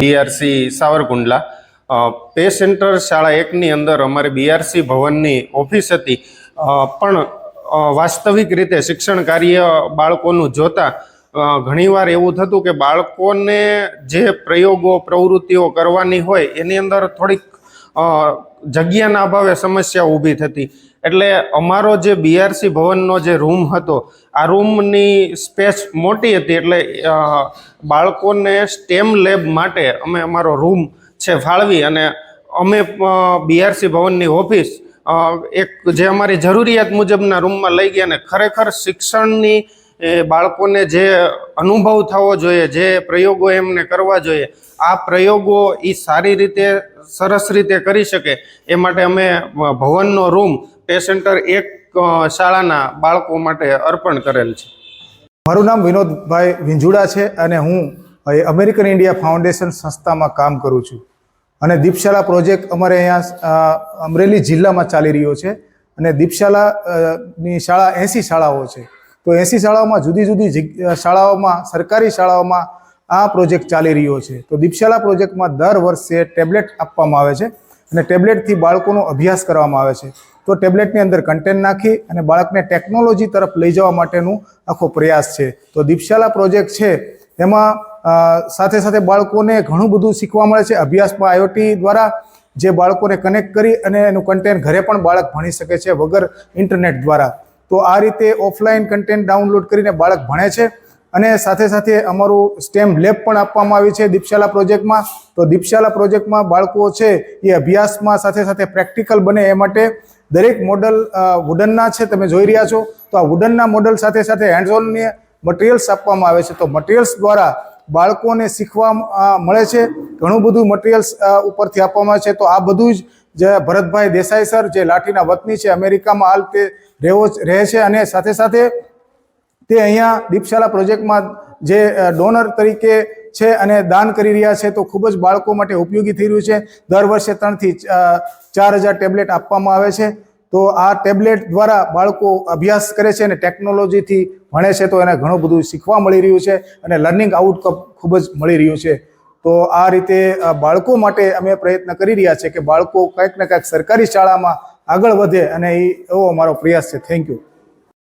BRC Savarkundla. Pay centre શાળા એકની અંદર અમારી બીઆરસી ભવનની ઓફિસ હતી. પણ વાસ્તવિક રીતે શિક્ષણ કાર્ય બાળકોનું જોતા ઘણીવાર એવું થતું કે બાળકોને જે પ્રયોગો, પ્રવૃત્તિઓ કરવાની હોય એની અંદર થોડીક જગ્યાના અભાવે સમસ્યા ઊભી થતી. એટલે અમારો જે બીઆરસી ભવનનો જે રૂમ હતો, આ રૂમની સ્પેસ મોટી હતી એટલે બાળકોને સ્ટેમ લેબ માટે અમે અમારો રૂમ છે ફાળવી અને અમે બીઆરસી ભવનની ઓફિસ એક જે અમારી જરૂરિયાત મુજબના રૂમમાં લઈ ગયા અને ખરેખર શિક્ષણની એ બાળકોને જે અનુભવ થવો જોઈએ, જે પ્રયોગો એમને કરવા જોઈએ, આ પ્રયોગો એ સારી રીતે, સરસ રીતે કરી શકે. એ માટે અમે ભવનનો રૂમ પેસેન્ટર એક શાળાના બાળકો માટે અર્પણ કરેલ છે. મારું નામ વિનોદભાઈ વિંજુડા છે અને હું અમેરિકન ઇન્ડિયા ફાઉન્ડેશન સંસ્થામાં કામ કરું છું. અને દીપશાલા પ્રોજેક્ટ અમારે અહીંયા અમરેલી જિલ્લામાં ચાલી રહ્યો છે. અને દીપશાલા ની શાળા એંસી શાળાઓ છે. તો એંસી શાળાઓમાં જુદી જુદી શાળાઓમાં, સરકારી શાળાઓમાં આ પ્રોજેક્ટ ચાલી રહ્યો છે. તો દીપશાલા પ્રોજેક્ટમાં દર વર્ષે ટેબ્લેટ આપવામાં આવે છે અને ટેબ્લેટથી બાળકોનો અભ્યાસ કરવામાં આવે છે. તો ટેબ્લેટની અંદર કન્ટેન્ટ નાખી અને બાળકને ટેકનોલોજી તરફ લઈ જવા માટેનું આખો પ્રયાસ છે. તો દીપશાલા પ્રોજેક્ટ છે, એમાં સાથે સાથે બાળકોને ઘણું બધું શીખવા મળે છે. અભ્યાસમાં આઈઓટી દ્વારા જે બાળકોને કનેક્ટ કરી અને એનું કન્ટેન્ટ ઘરે પણ બાળક ભણી શકે છે વગર ઇન્ટરનેટ દ્વારા. તો આ રીતે ઓફલાઈન કન્ટેન્ટ ડાઉનલોડ કરીને બાળક ભણે છે અને સાથે સાથે અમારું સ્ટેમ લેબ પણ આપવામાં આવી છે દીપશાલા પ્રોજેક્ટમાં. તો દીપશાલા પ્રોજેક્ટમાં બાળકો છે એ અભ્યાસમાં સાથે સાથે પ્રેક્ટિકલ બને એ માટે દરેક મોડલ વુડનના છે, તમે જોઈ રહ્યા છો. તો આ વુડનના મોડલ સાથે સાથે હેન્ડઝોનની મટીરિયલ્સ આપવામાં આવે છે. તો મટીરિયલ્સ દ્વારા બાળકોને શીખવા મળે છે. ઘણું બધું મટીરિયલ્સ ઉપરથી આપવામાં આવે છે. તો આ બધું જ જે ભરતભાઈ દેસાઈ સર, જે લાઠીના વતની છે, અમેરિકામાં હાલ તે રહેવો રહે છે અને સાથે સાથે તે અહીંયા દીપશાલા પ્રોજેક્ટમાં જે ડોનર તરીકે છે અને દાન કરી રહ્યા છે, તો ખૂબ જ બાળકો માટે ઉપયોગી થઈ રહ્યું છે. દર વર્ષે ત્રણથી ચાર હજાર ટેબ્લેટ આપવામાં આવે છે. તો આ ટેબ્લેટ દ્વારા બાળકો અભ્યાસ કરે છે અને ટેકનોલોજીથી ભણે છે, તો એને ઘણું બધું શીખવા મળી રહ્યું છે અને લર્નિંગ આઉટકમ ખૂબ જ મળી રહ્યું છે. તો આ રીતે બાળકો માટે અમે પ્રયત્ન કરી રહ્યા છીએ કે બાળકો કંઈક ને કંઈક સરકારી શાળામાં આગળ વધે અને એ એવો અમારો પ્રયાસ છે. Thank you